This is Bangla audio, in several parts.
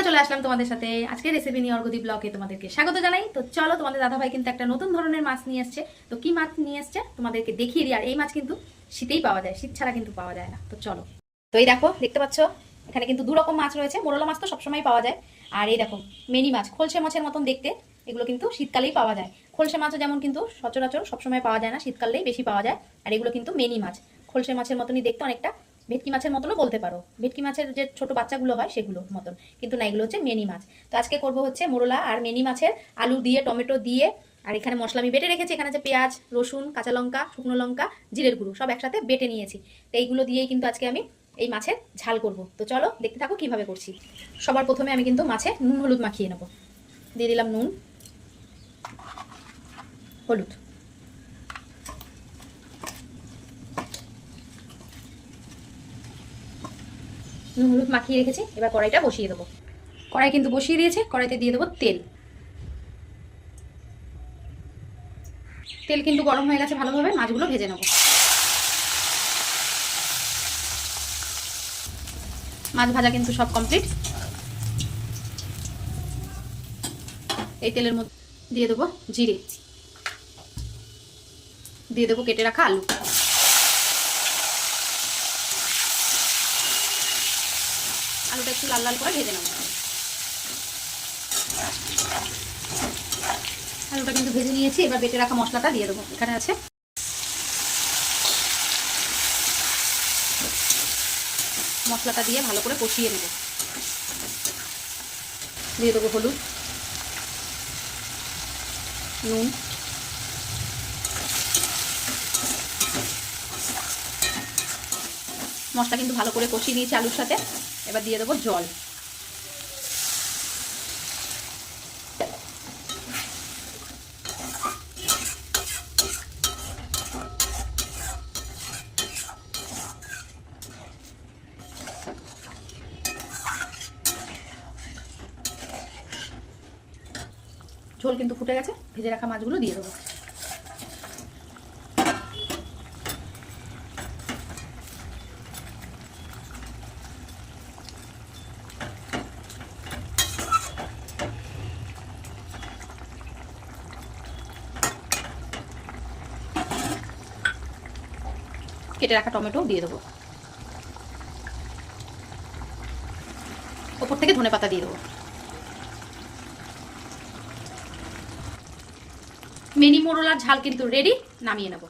আবারও চলে আসলাম তোমাদের সাথে। আজকের রেসিপি নিয়ে অর্গদি ব্লগে তোমাদেরকে স্বাগত জানাই। তো চলো তোমাদের দাদাভাই কিন্তু একটা নতুন ধরনের মাছ নিয়ে এসছে। তো কি মাছ নিয়ে এসছে তোমাদেরকে দেখিয়ে দিই। আর এই মাছ কিন্তু শীতেই পাওয়া যায়, শীত ছাড়া কিন্তু পাওয়া যায় না। তো চলো। তো এই দেখো, দেখতে পাচ্ছ? এখানে কিন্তু দু রকম মাছ রয়েছে। মোরলা মাছ তো সবসময় পাওয়া যায়। আর এই দেখো, মেনি মাছ, খোলসে মাছের মতন দেখতে। এগুলো কিন্তু শীতকালেই পাওয়া যায়। খোলসে মাছও যেমন কিন্তু সচরাচর সবসময় পাওয়া যায় না, শীতকালেই বেশি পাওয়া যায়। আর এগুলো কিন্তু মেনি মাছ। খোলসে মাছের মতনই দেখতে অনেকটা। ভেটকি মাছের মতনও বলতে পারো। ভেটকি মাছের যে ছোট বাচ্চাগুলো হয় সেগুলো মতন। কিন্তু না, এগুলো হচ্ছে মেনি মাছ। তো আজকে করব হচ্ছে মোরলা আর মেনি মাছের আলু দিয়ে, টমেটো দিয়ে, আর এখানে মশলা আমি বেটে রেখেছি। এখানে যে পেঁয়াজ, রসুন, কাঁচা লঙ্কা, শুকনো লঙ্কা, জিরের গুঁড়ো, সব একসাথে বেটে নিয়েছি। তো এইগুলো দিয়েই কিন্তু আজকে আমি এই মাছের ঝাল করব। তো চলো দেখতে থাকো কীভাবে করছি। সবার প্রথমে আমি কিন্তু মাছে নুন, হলুদ মাখিয়ে নেব। দিয়ে দিলাম নুন, হলুদ। নুন হলুদ মাখিয়ে রেখেছি, এবার কড়াইটা বসিয়ে দেবো। কড়াই কিন্তু বসিয়ে দিয়েছে, কড়াইতে দিয়ে দেবো তেল। তেল কিন্তু গরম হয়ে গেছে ভালোভাবে, মাছগুলো ভেজে নেব। মাছ ভাজা কিন্তু সব কমপ্লিট এই তেলের মধ্যে দিয়ে দেবো জিরে। দিয়ে দেবো কেটে রাখা আলু। আলুটা একটু লাল লাল করে ভেজে নেব। আলুটা কিন্তু ভেজে নিয়েছি, এবার বেটে রাখা মশলাটা দিয়ে দেবো। এখানে আছে মশলাটা দিয়ে ভালো করে কষিয়ে নেব। দিয়ে দেবো হলুদ, নুন। মশলা কিন্তু ভালো করে কষিয়ে নিয়েছি আলুর সাথে। এবার দিয়ে দেবো জল। ঝোল কিন্তু ফুটে গেছে ভেজে রাখা মাছগুলো দিয়ে দেবো। কেটে রাখা টমেটো দিয়ে দেবো। ওপর থেকে ধনে পাতা দিয়ে দেবো। মিনি মোরলার ঝাল কিন্তু রেডি নামিয়ে নেব।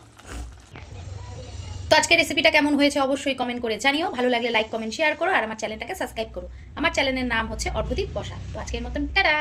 তো আজকের রেসিপিটা কেমন হয়েছে অবশ্যই কমেন্ট করে জানিও। ভালো লাগলে লাইক কমেন্ট শেয়ার করো আর আমার চ্যানেলটাকে সাবস্ক্রাইব করো। আমার চ্যানেলের নাম হচ্ছে অর্ধদীপ বসা। তো আজকের মতন, টাটা!